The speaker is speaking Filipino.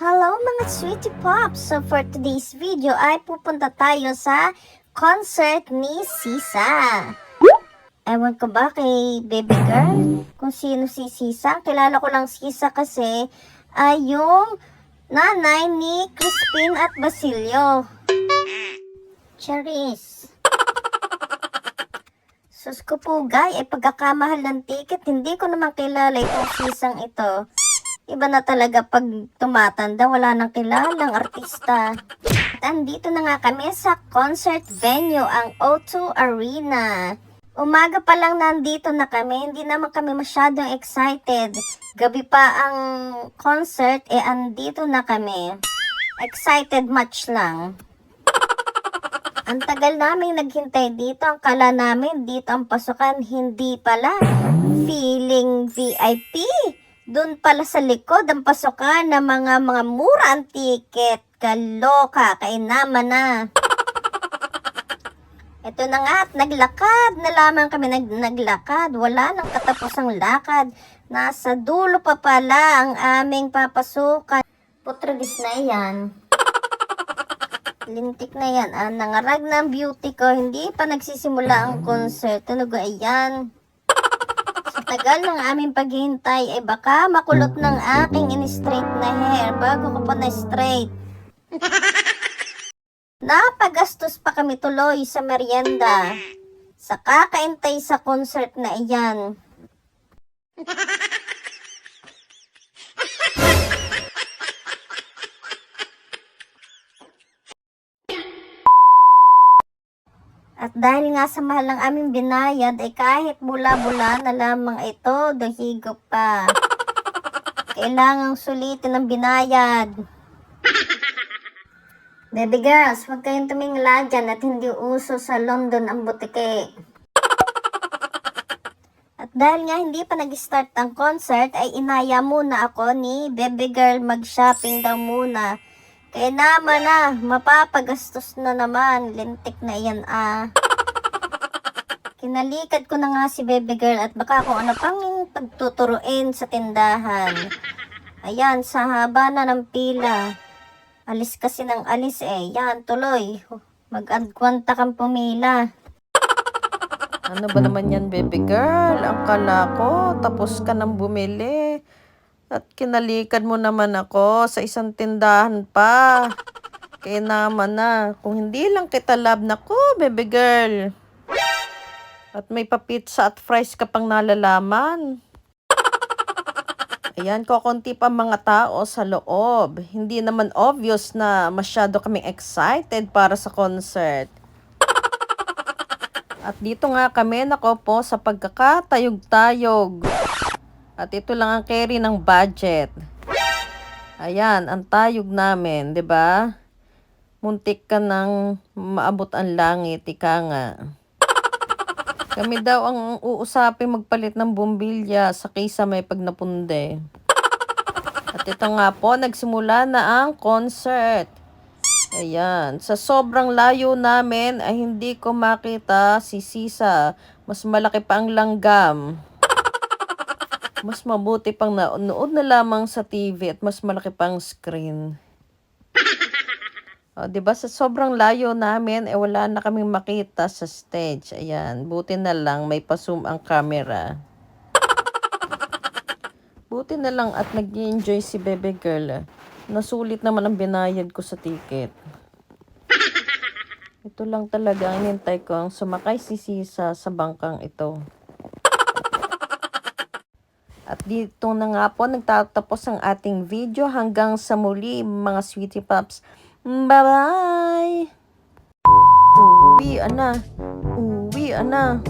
Hello mga Sweetie Pops! So for today's video ay pupunta tayo sa concert ni Sisa. Ewan ko ba kay baby girl kung sino si Sisa. Kilala ko lang Sisa kasi ay yung nanay ni Crispin at Basilio. Charis. Sus ko po, guy, ay pagkakamahal ng ticket, hindi ko naman kilala itong sisang ito. Iba na talaga pag tumatanda, wala nang kilalang artista. At andito na nga kami sa concert venue, ang O2 Arena. Umaga pa lang nandito na kami, hindi naman kami masyadong excited. Gabi pa ang concert, eh andito na kami. Excited much lang. Ang tagal namin naghintay dito. Ang kala namin dito ang pasukan. Hindi pala. Feeling VIP. Doon pala sa likod ang pasukan ng mga mga mura ang ticket. Kaloka. Kainaman na. Ito na nga at naglakad na lamang kami nag naglakad. Wala nang katapusang lakad. Nasa dulo pa pala ang aming papasukan. Putragis na yan. Lintik na yan. Ah, nangarag na ang beauty ko. Hindi pa nagsisimula ang concert. Tunog ayan. Tagal ng aming paghihintay, ay baka makulot ng aking in-straight na hair bago ko pa na-straight. Napagastos pa kami tuloy sa merienda. Sa kakaintay sa concert na iyan. At dahil nga sa mahal ng aming binayad, ay kahit bula-bula na lamang ito, dahigop pa. Kailangang sulitin ang binayad. Baby girls, huwag kayong tumingla dyan at hindi uso sa London ang butike. At dahil nga hindi pa nag-start ang concert, ay inaya muna ako ni baby girl mag-shopping daw muna. Kaya naman na, mapapagastos na naman. Lintik na yan ah. Kinalikad ko na nga si baby girl at baka kung ano pang pagtuturuin sa tindahan. Ayan, sa haba na ng pila. Alis kasi ng alis eh. Yan, tuloy. Mag-adkwanta kang pumila. Ano ba naman yan, baby girl? Ang kala ko, tapos ka nang bumili. At kinalikan mo naman ako sa isang tindahan pa. Kaya naman na, kung hindi lang kita love na ko, baby girl. At may pa-pizza at fries ka pang nalalaman. Ayan, kokonti pa mga tao sa loob. Hindi naman obvious na masyado kaming excited para sa concert. At dito nga kami nako po sa pagkakatayog-tayog. At ito lang ang carry ng budget. Ayan, ang tayog namin, 'di ba? Muntik ka nang maabot ang langit, ika nga. Kami daw ang uusapin magpalit ng bumbilya sa kaysa may pagnapunde. At ito nga po, nagsimula na ang concert. Ayan. Sa sobrang layo namin ay hindi ko makita si Sisa. Mas malaki pa ang langgam. Mas mabuti pang naunod na lamang sa TV at mas malaki pa ang screen. O, 'di ba sa sobrang layo namin eh wala na kaming makita sa stage. Ayan, buti na lang may pa-zoom ang camera. Buti na lang at nag enjoy si Bebe Girl. Nasulit naman ang binayad ko sa ticket. Ito lang talaga ang hintay ko ang sumakay si Sisa sa bangkang ito. At dito na nga po nagtatapos ang ating video hanggang sa muli mga sweetie pops. Bye-bye! Uwi, ana. Uwi, ana.